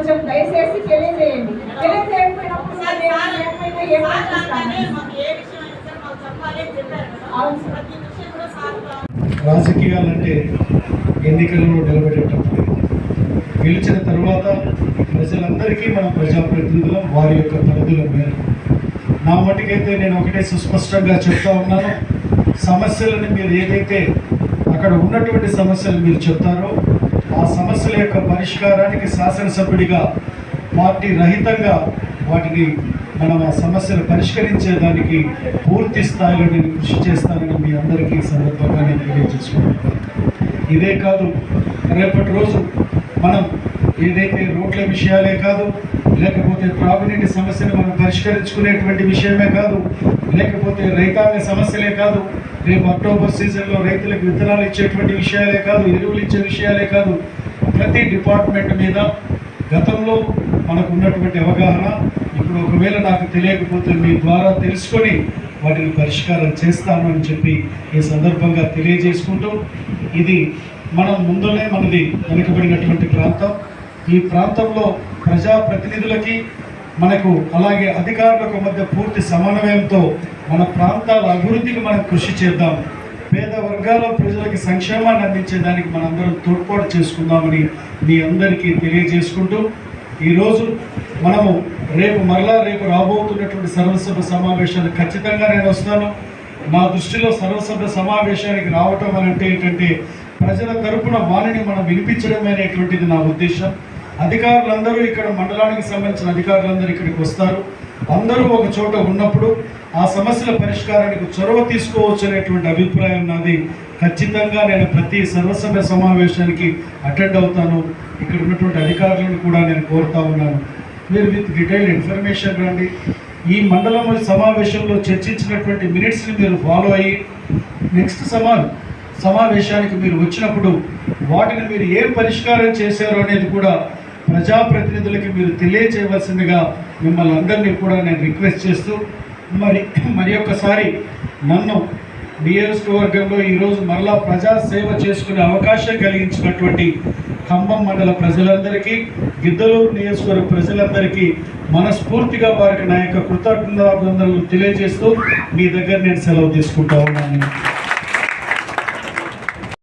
కొంచెం దయచేసి తెలియజేయండి. తెలియజేయకపోయినప్పుడు. రాజకీయాలంటే ఎన్నికలలో నిలబడేటప్పుడు గెలిచిన తర్వాత ప్రజలందరికీ మనం ప్రజాప్రతినిధులం వారి యొక్క పరిధుల మేరకు నా మటుకైతే నేను ఒకటే సుస్పష్టంగా చెప్తా ఉన్నాను. సమస్యలను మీరు ఏదైతే అక్కడ ఉన్నటువంటి సమస్యలు మీరు చెప్తారో ఆ సమస్యల యొక్క పరిష్కారానికి శాసనసభ్యుడిగా పార్టీ రహితంగా వాటిని మనం ఆ సమస్యలు పరిష్కరించేదానికి పూర్తి స్థాయిలో నేను కృషి చేస్తానని మీ అందరికీ సందర్భంగా నేను తెలియజేసుకుంటున్నాను. ఇదే కాదు రేపటి రోజు మనం ఏదైతే రోడ్ల విషయాలే కాదు లేకపోతే త్రాగునీటి సమస్యను మనం పరిష్కరించుకునేటువంటి విషయమే కాదు. లేకపోతే రైతాంగ సమస్యలే కాదు. రేపు అక్టోబర్ సీజన్లో రైతులకు విత్తనాలు ఇచ్చేటువంటి విషయాలే కాదు ఎరువులు ఇచ్చే విషయాలే కాదు. ప్రతి డిపార్ట్మెంట్ మీద గతంలో మనకు ఉన్నటువంటి అవగాహన ఇప్పుడు ఒకవేళ నాకు తెలియకపోతే మీ ద్వారా తెలుసుకొని వాటిని పరిష్కారం చేస్తాను అని చెప్పి ఈ సందర్భంగా తెలియజేసుకుంటూ ఇది మనం ముందునే మనది వెనుకబడినటువంటి ప్రాంతం. ఈ ప్రాంతంలో ప్రజాప్రతినిధులకి మనకు అలాగే అధికారులకు మధ్య పూర్తి సమన్వయంతో మన ప్రాంతాల అభివృద్ధికి మనం కృషి చేద్దాం. పేద వర్గాల ప్రజలకి సంక్షేమాన్ని అందించేదానికి మనందరం తోడ్పాటు చేసుకుందామని మీ అందరికీ తెలియజేసుకుంటూ ఈరోజు మనము రేపు మరలా రేపు రాబోతున్నటువంటి సర్వసభ సమావేశాలు ఖచ్చితంగా నేను వస్తాను. నా దృష్టిలో సర్వసభ సమావేశానికి రావటం అని అంటే ఏంటంటే ప్రజల తరపున వాణిని మనం వినిపించడమే అనేటువంటిది నా ఉద్దేశం. అధికారులందరూ ఇక్కడ మండలానికి సంబంధించిన అధికారులందరూ ఇక్కడికి వస్తారు. అందరూ ఒక చోట ఉన్నప్పుడు ఆ సమస్యల పరిష్కారానికి చొరవ తీసుకోవచ్చు అనేటువంటి అభిప్రాయం నాది. ఖచ్చితంగా నేను ప్రతి సర్వసభ్య సమావేశానికి అటెండ్ అవుతాను. ఇక్కడ ఉన్నటువంటి అధికారులను కూడా నేను కోరుతా ఉన్నాను. మీరు విత్ డీటెయిల్ ఇన్ఫర్మేషన్ రండి. ఈ మండలం సమావేశంలో చర్చించినటువంటి మినిట్స్ని మీరు ఫాలో అయ్యి నెక్స్ట్ సమా సమావేశానికి మీరు వచ్చినప్పుడు వాటిని మీరు ఏం పరిష్కారం చేశారు అనేది కూడా ప్రజాప్రతినిధులకి మీరు తెలియచేయవలసిందిగా మిమ్మల్ని అందరినీ కూడా నేను రిక్వెస్ట్ చేస్తూ మరి మరి ఒక్కసారి నన్ను నియోజకవర్గంలో ఈరోజు మరలా ప్రజా సేవ చేసుకునే అవకాశం కలిగించినటువంటి ఖమ్మం మండల ప్రజలందరికీ గిద్దలూరు నియోజకవర్గ ప్రజలందరికీ మనస్ఫూర్తిగా వారికి నా యొక్క కృతజ్ఞతాభినందనలు తెలియజేస్తూ మీ దగ్గర నేను సెలవు తీసుకుంటా ఉన్నాను.